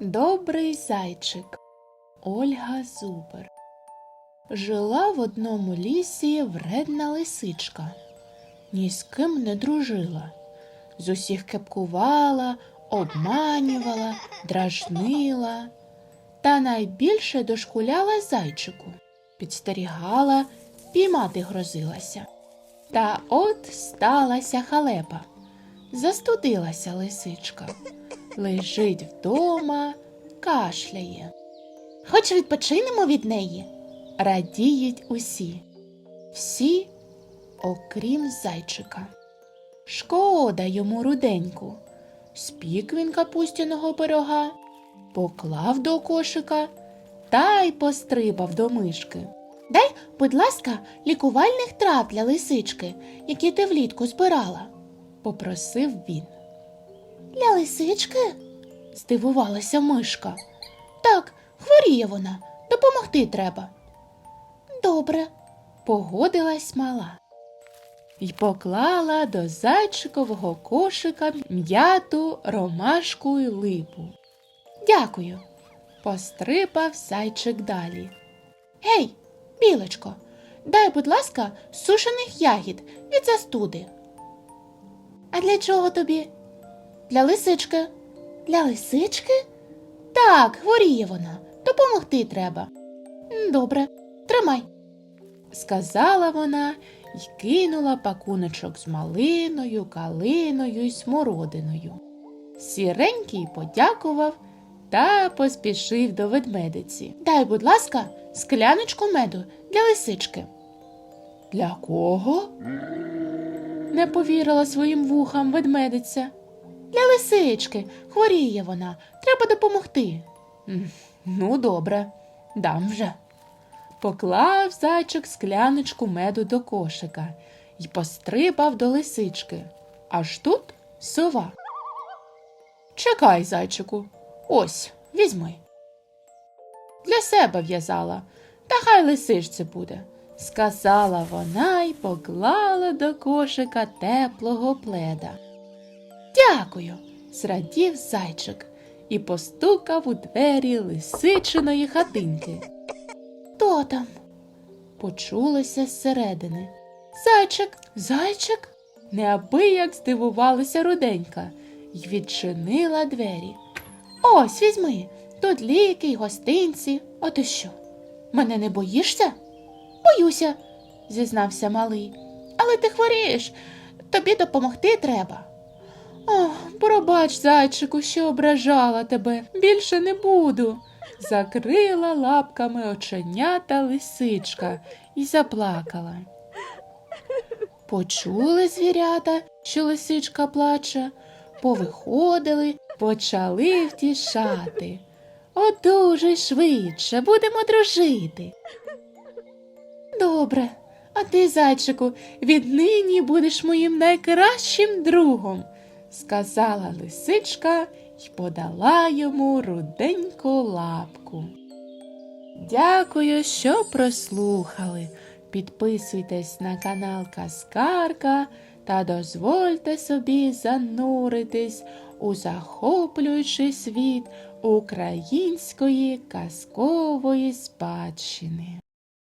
Добрий зайчик Ольга Зубер Жила в одному лісі вредна лисичка. Ні з ким не дружила. З усіх кепкувала, обманювала, дражнила. Та найбільше дошкуляла зайчику, підстерігала, піймати грозилася. Та от сталася халепа. Застудилася лисичка. Лежить вдома, кашляє. Хоч відпочинемо від неї. Радіють усі. Всі, окрім зайчика. Шкода йому руденьку. Спік він капустяного пирога, поклав до кошика та й пострибав до мишки. Дай, будь ласка, лікувальних трав для лисички, які ти влітку збирала, попросив він. Лисички? здивувалася мишка. Так, хворіє вона, допомогти треба. Добре, погодилась мала. І поклала до зайчикового кошика м'яту, ромашку й липу. Дякую. Пострипав зайчик далі. Гей, білочко, дай, будь ласка, сушених ягід від застуди. А для чого тобі? Для лисички. Для лисички? Так, хворіє вона. Допомогти треба. Добре, тримай. Сказала вона й кинула пакуночок з малиною, калиною й смородиною. Сіренький подякував та поспішив до ведмедиці. Дай, будь ласка, скляночку меду для лисички. Для кого? не повірила своїм вухам ведмедиця. Для лисички, хворіє вона, треба допомогти. Ну, добре, дам вже. Поклав зайчик скляночку меду до кошика і пострибав до лисички. Аж тут сова. Чекай, зайчику, ось, візьми. Для себе в'язала, та хай лисичці буде, сказала вона й поклала до кошика теплого пледа. Дякую, зрадів зайчик і постукав у двері лисичиної хатинки. Хто там? Почулося зсередини. Зайчик, зайчик. Неабияк здивувалася руденька й відчинила двері. Ось візьми, тут ліки й гостинці. А ти що? Мене не боїшся? Боюся, зізнався малий. Але ти хворієш, тобі допомогти треба. Ох, пробач, зайчику, що ображала тебе. Більше не буду. Закрила лапками оченята лисичка і заплакала. Почули звірята, що лисичка плаче, повиходили, почали втішати. Одужуй швидше, будемо дружити. Добре, а ти, зайчику, віднині будеш моїм найкращим другом, сказала лисичка й подала йому руденьку лапку. Дякую, що прослухали. Підписуйтесь на канал Каскарка та дозвольте собі зануритись у захоплюючий світ української казкової спадщини.